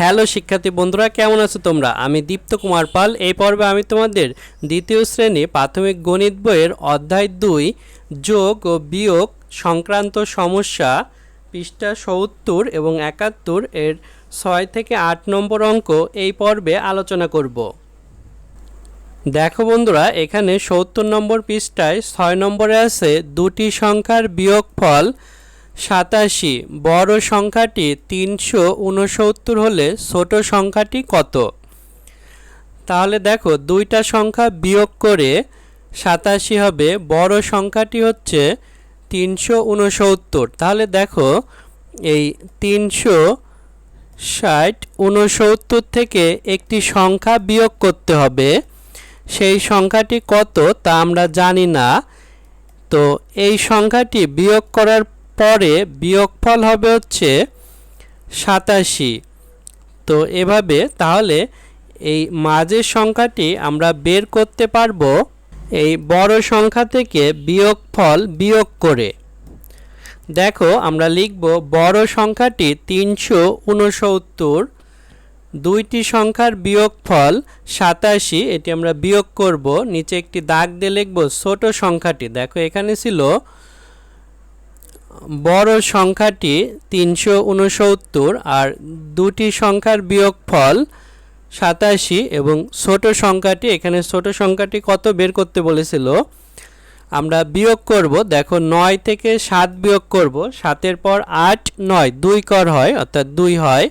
Hello শিক্ষার্থী বন্ধুরা, কেমন আছো তোমরা? আমি দীপ্ত কুমার পাল। এই পর্বে আমি তোমাদের দ্বিতীয় শ্রেণি প্রাথমিক গণিত বইয়ের অধ্যায় দুই, যোগ ও বিয়োগ সংক্রান্ত সমস্যা পৃষ্ঠা সত্তর এবং একাত্তর এর ছয় থেকে আট নম্বর অঙ্ক এই পর্বে আলোচনা করব। দেখো বন্ধুরা, এখানে সত্তর নম্বর পৃষ্ঠায় ছয় নম্বরে আছে দুটি সংখ্যার বিয়োগফল সাতাশি। বড় সংখ্যাটি তিনশো উনসত্তর হলে ছোট সংখ্যাটি কত? তাহলে দেখো, দুইটা সংখ্যা বিয়োগ করে সাতাশি হবে, বড় সংখ্যাটি হচ্ছে তিনশো উনসত্তর তাহলে দেখো, এই তিনশো ষাট উনসত্তর থেকে একটি সংখ্যা বিয়োগ করতে হবে। সেই সংখ্যাটি কত তা আমরা জানি না। তো এই সংখ্যাটি বিয়োগ করার পরে বিয়োগফল হবে হচ্ছে সাতাশি। তো এভাবে তাহলে এই মাঝের সংখ্যাটি আমরা বের করতে পারব এই বড় সংখ্যা থেকে বিয়োগফল বিয়োগ করে। দেখো আমরা লিখব বড় সংখ্যাটি তিনশো উনসত্তর দুইটি সংখ্যার বিয়োগফল সাতাশি, এটি আমরা বিয়োগ করব। নিচে একটি দাগ দিয়ে লিখব ছোট সংখ্যাটি। দেখো এখানে ছিল বড় সংখ্যাটি তিনশো উনসত্তর আর দুটি সংখ্যার বিয়োগফল সাতাশি এবং ছোট সংখ্যাটি, এখানে ছোট সংখ্যাটি কত বের করতে বলেছিল? আমরা বিয়োগ করব, দেখো নয় থেকে সাত বিয়োগ করব, সাতের পর আট, নয়, দুই কর হয়, অর্থাৎ দুই হয়।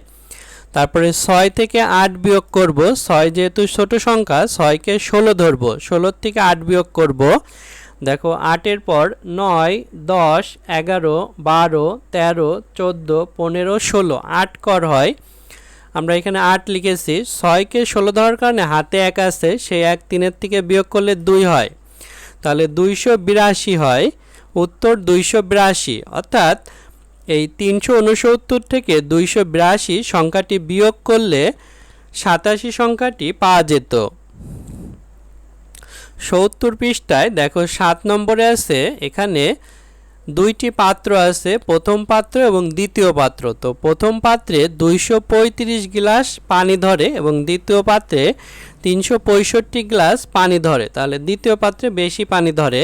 তারপরে ছয় থেকে আট বিয়োগ করব, ছয় যেহেতু ছোট সংখ্যা, ছয়কে ষোলো ধরবো, ষোলোর থেকে আট বিয়োগ করব। দেখো, আটের পর নয়, দশ, এগারো, বারো, তেরো, চোদ্দ, পনেরো, ষোলো। আট কর হয়। আমরা এখানে আট লিখেছি। ছয়কে ষোলো ধরার কারণে হাতে এক আছে, সেই এক তিনের থেকে বিয়োগ করলে দুই হয়। তাহলে দুইশো বিরাশি হয়। উত্তর দুইশো বিরাশি। অর্থাৎ এই তিনশো উনসত্তর থেকে দুইশো বিরাশি সংখ্যাটি বিয়োগ করলে সাতাশি সংখ্যাটি পাওয়া যেত। সত্তর পৃষ্ঠায় দেখো সাত নম্বরে আছে, এখানে দুইটি পাত্র আছে, প্রথম পাত্র এবং দ্বিতীয় পাত্র। তো প্রথম পাত্রে দুইশো পঁয়ত্রিশ গ্লাস পানি ধরে এবং দ্বিতীয় পাত্রে তিনশো পঁয়ষট্টি গ্লাস পানি ধরে। তাহলে দ্বিতীয় পাত্রে বেশি পানি ধরে।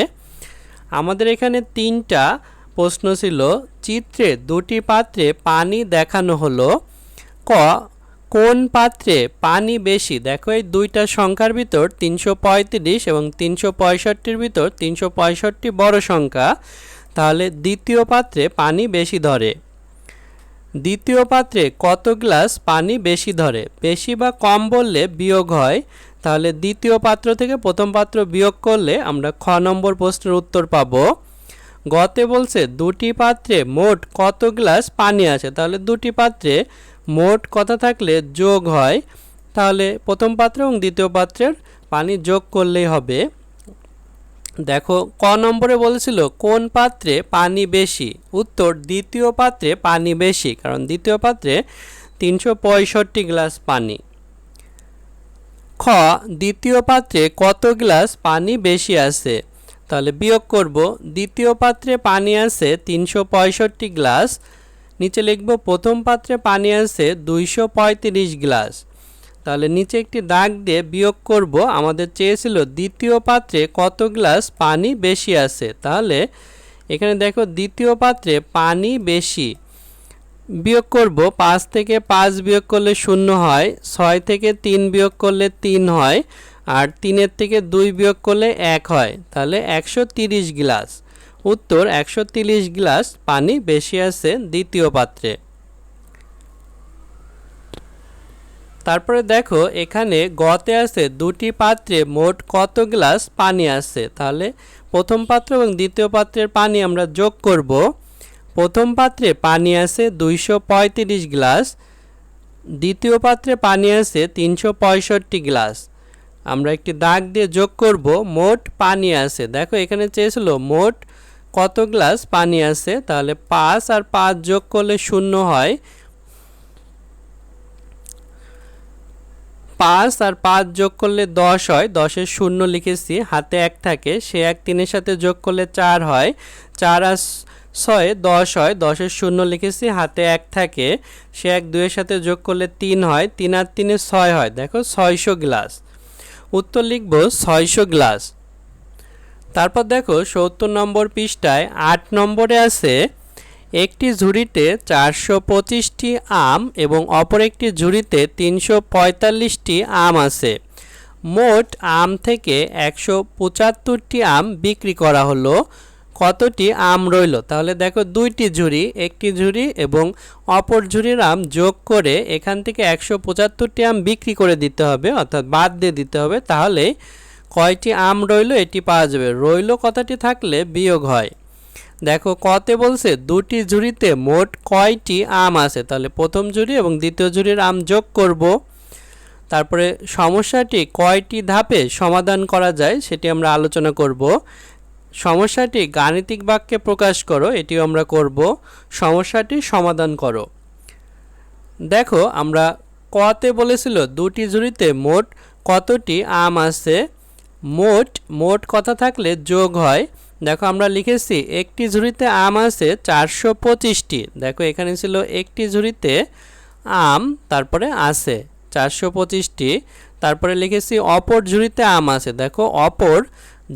আমাদের এখানে তিনটা প্রশ্ন ছিল, চিত্রে দুটি পাত্রে পানি দেখানো হলো, ক কোন পাত্রে পানি বেশি? দেখো, এই দুইটা সংখ্যার ভিতর তিনশো পঁয়ত্রিশ এবং তিনশো পঁয়ষট্টির ভিতর তিনশো পঁয়ষট্টি বড় সংখ্যা। তাহলে দ্বিতীয় পাত্রে পানি বেশি ধরে। দ্বিতীয় পাত্রে কত গ্লাস পানি বেশি ধরে? বেশি বা কম বললে বিয়োগ হয়। তাহলে দ্বিতীয় পাত্র থেকে প্রথম পাত্র বিয়োগ করলে আমরা খ নম্বর প্রশ্নের উত্তর পাবো। গতে বলছে দুটি পাত্রে মোট কত গ্লাস পানি আছে? তাহলে দুটি পাত্রে মোট কথা থাকলে যোগ হয়। তাহলে প্রথম পাত্র এবং দ্বিতীয় পাত্রের পানি যোগ করলেই হবে। দেখো, ক নম্বরে বলেছিল, কোন পাত্রে পানি বেশি? উত্তর, দ্বিতীয় পাত্রে পানি বেশি, কারণ দ্বিতীয় পাত্রে তিনশো পঁয়ষট্টি গ্লাস পানি। খ, দ্বিতীয় পাত্রে কত গ্লাস পানি বেশি আছে? তাহলে বিয়োগ করব, দ্বিতীয় পাত্রে পানি আছে তিনশো পঁয়ষট্টি গ্লাস নিচে লিখব, প্রথম পাত্রে পানি আছে দুইশো পঁয়ত্রিশ গ্লাস। তাহলে নিচে একটি দাগ দিয়ে বিয়োগ করব, আমাদের চেয়েছিল দ্বিতীয় পাত্রে কত গ্লাস পানি বেশি আছে? তাহলে এখানে দেখো, দ্বিতীয় পাত্রে পানি বেশি, বিয়োগ করব, পাঁচ থেকে পাঁচ বিয়োগ করলে শূন্য হয়, ছয় থেকে তিন বিয়োগ করলে তিন হয়, আর তিনের থেকে দুই বিয়োগ করলে এক হয়, তাহলে একশো তিরিশ গ্লাস। উত্তর, একশো গ্লাস পানি বেশি আছে দ্বিতীয় পাত্রে। তারপরে দেখো, এখানে গতে আছে দুটি পাত্রে মোট কত গ্লাস পানি আছে? তাহলে প্রথম পাত্র এবং দ্বিতীয় পাত্রের পানি আমরা যোগ করব। প্রথম পাত্রে পানি আছে দুইশো পঁয়ত্রিশ গ্লাস, দ্বিতীয় পাত্রে পানি আছে তিনশো পঁয়ষট্টি গ্লাস। আমরা একটি দাগ দিয়ে যোগ করব, মোট পানি আছে। দেখো, এখানে চেয়েছিল মোট কত গ্লাস পানি আছে? তাহলে পাঁচ আর পাঁচ যোগ করলে শূন্য হয়। পাঁচ আর পাঁচ যোগ করলে দশ হয়। দশের শূন্য লিখেছি। হাতে এক থাকে। সে এক তিনের সাথে যোগ করলে চার হয়। চার আর ছয়ে দশ হয়। দশের শূন্য লিখেছি। হাতে এক থাকে। সে এক দুইয়ের সাথে যোগ করলে তিন হয়। তিন আর তিনে ছয় হয়। দেখো, ছয়শো গ্লাস। উত্তর লিখব, ছয়শো গ্লাস। তারপর দেখো সত্তর নম্বর পৃষ্ঠায় আট নম্বরে আছে, একটি ঝুড়িতে চারশো পঁচিশটি আম এবং অপর একটি ঝুড়িতে তিনশো পঁয়তাল্লিশটি আম আছে। মোট আম থেকে একশো পঁচাত্তরটি আম বিক্রি করা হলো। কতটি আম রইল? তাহলে দেখো দুইটি ঝুড়ি, একটি ঝুড়ি এবং অপর ঝুড়ির আম যোগ করে এখান থেকে একশো পঁচাত্তরটি আম বিক্রি করে দিতে হবে, অর্থাৎ বাদ দিয়ে দিতে হবে। তাহলে কয়টি আম রইল এটি পাওয়া যাবে। রইল কথাটি থাকলে বিয়োগ হয়। দেখো, কতে বলছে, দুটি ঝুড়িতে মোট কয়টি আম আছে? তাহলে প্রথম ঝুড়ি এবং দ্বিতীয় ঝুড়ির আম যোগ করব। তারপরে সমস্যাটি, কয়টি ধাপে সমাধান করা যায় সেটি আমরা আলোচনা করব। সমস্যাটি, গাণিতিক বাক্যে প্রকাশ করো, এটিও আমরা করব। সমস্যাটি, সমাধান করো। দেখো, আমরা কতে বলেছিল, দুটি ঝুড়িতে মোট কতটি আম আছে? মোট মোট কথা থাকলে যোগ হয়। দেখো আমরা লিখেছি একটি ঝুড়িতে আম আছে চারশো পঁচিশটি। দেখো এখানে ছিল একটি ঝুড়িতে আম, তারপরে আছে চারশো পঁচিশটি। তারপরে লিখেছি অপর ঝুড়িতে আম আছে। দেখো অপর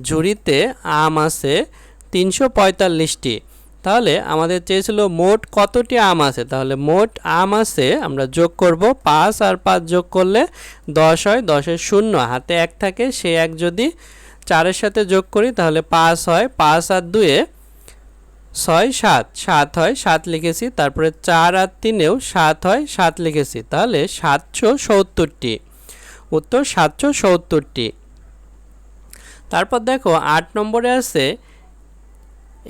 ঝুড়িতে আম আছে তিনশো পঁয়তাল্লিশটি। তাহলে আমাদের চেয়েছিল মোট কতটি আম আছে? তাহলে মোট আম আছে, আমরা যোগ করব পাঁচ আর পাঁচ যোগ করলে দশ হয় দশের শূন্য। হাতে এক থাকে, সে এক যদি চারের সাথে যোগ করি, তাহলে পাঁচ হয়, পাঁচ আর দুয়ে ছয়, সাত। সাত হয়, সাত লিখেছি, তারপরে চার আর তিনেও সাত হয়, সাত লিখেছি। তাহলে সাতশো সত্তরটি। উত্তর সাতশো সত্তরটি। তারপর দেখো, আট নম্বরে আছে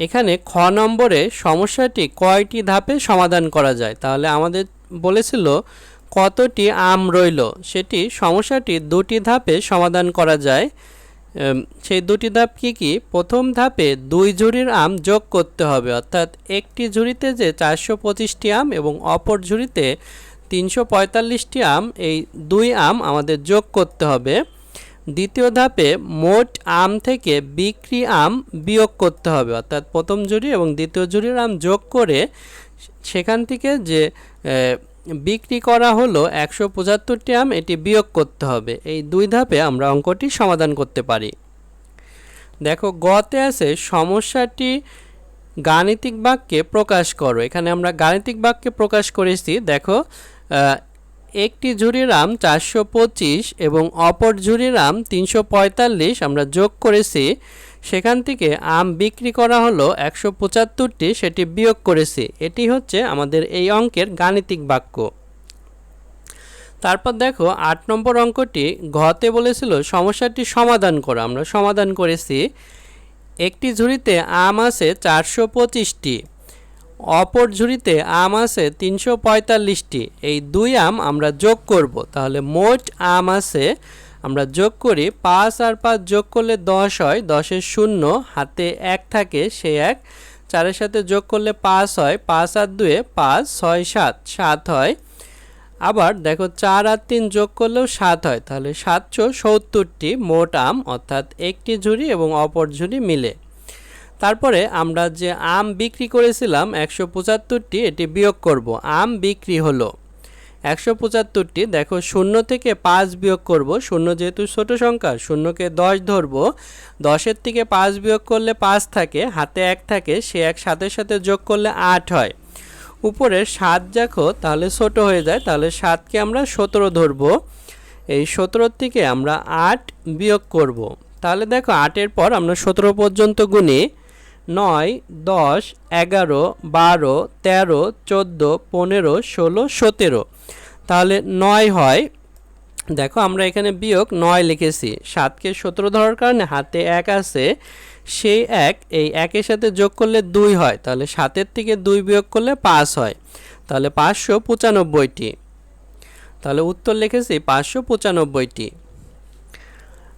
এখানে খ নম্বরে সমস্যাটি কয়টি ধাপে সমাধান করা যায়? তাহলে আমাদের বলেছিল কতটি আম রইল? সেটি সমস্যাটি দুটি ধাপে সমাধান করা যায়। সেই দুটি ধাপ কি কি? প্রথম ধাপে দুই ঝুড়ির আম যোগ করতে হবে। অর্থাৎ একটি ঝুড়িতে যে চারশো পঁচিশটি আম এবং অপর ঝুড়িতে তিনশো পঁয়তাল্লিশটি আম, এই দুই আম আমাদের যোগ করতে হবে। দ্বিতীয় ধাপে মোট আম থেকে বিক্রি আম বিয়োগ করতে হবে। অর্থাৎ প্রথম ঝুড়ি এবং দ্বিতীয় ঝুড়ির আম যোগ করে সেখান থেকে যে বিক্রি করা হলো একশো পঁচাত্তরটি আম, এটি বিয়োগ করতে হবে। এই দুই ধাপে আমরা অঙ্কটি সমাধান করতে পারি। দেখো, গতে আছে সমস্যাটি গাণিতিক বাক্যে প্রকাশ করো। এখানে আমরা গাণিতিক বাক্যে প্রকাশ করেছি। দেখো একটি ঝুড়ির আম চারশো পঁচিশ এবং অপর ঝুড়ির আম তিনশো পঁয়তাল্লিশ আমরা যোগ করেছি। সেখান থেকে আম বিক্রি করা হলো একশো পঁচাত্তরটি, সেটি বিয়োগ করেছি। এটি হচ্ছে আমাদের এই অঙ্কের গাণিতিক বাক্য। তারপর দেখো, আট নম্বর অঙ্কটি ঘতে বলেছিল, সমস্যাটি সমাধান করো। আমরা সমাধান করেছি। একটি ঝুড়িতে আম আছে চারশো পঁচিশটি। অপর ঝুড়িতে আম আছে তিনশো পঁয়তাল্লিশটি। এই দুই আম আমরা যোগ করব। তাহলে মোট আম আছে, আমরা যোগ করি পাঁচ আর পাঁচ যোগ করলে দশ হয়, দশের শূন্য, হাতে এক থাকে, সে এক। চারের সাথে যোগ করলে পাঁচ হয়, পাঁচ আর দুয়ে পাঁচ, ছয়, সাত সাত হয়। আবার দেখো চার আর তিন যোগ করলেও সাত হয়, তাহলে সাতশো সত্তরটি মোট আম, অর্থাৎ একটি ঝুড়ি এবং অপর ঝুড়ি মিলে। তারপরে আমরা যে আম বিক্রি করেছিলাম একশো পঁচাত্তরটি, এটি বিয়োগ করব। আম বিক্রি হলো একশো পঁচাত্তরটি, দেখো শূন্য থেকে পাঁচ বিয়োগ করব। শূন্য যেহেতু ছোট সংখ্যা, শূন্যকে দশ ধরব। দশের থেকে পাঁচ বিয়োগ করলে পাঁচ থাকে, হাতে এক থাকে, সে এক সাতের সাথে যোগ করলে আট হয়। উপরে সাত দেখো, তাহলে ছোট হয়ে যায়, তাহলে সাতকে আমরা সতেরো ধরব। এই সতেরোর থেকে আমরা আট বিয়োগ করব। তাহলে দেখো আটের পর আমরা সতেরো পর্যন্ত গুনি। নয়, দশ, এগারো, বারো, তেরো, চোদ্দ, পনেরো, ষোলো, সতেরো। তাহলে নয় হয়। দেখো আমরা এখানে বিয়োগ নয় লিখেছি। সাতকে সতেরো ধরার কারণে হাতে এক আছে। সেই এক, এই একের সাথে যোগ করলে দুই হয়। তাহলে সাতের থেকে দুই বিয়োগ করলে পাঁচ হয়। তাহলে পাঁচশো পঁচানব্বইটি। তাহলে উত্তর লিখেছি পাঁচশো পঁচানব্বইটি।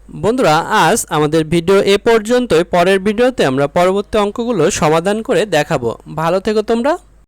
বন্ধুরা, আজ আমাদের ভিডিও এ পর্যন্তই। পরের ভিডিওতে আমরা পরবর্তী অঙ্কগুলো সমাধান করে দেখাবো। ভালো থেকো তোমরা।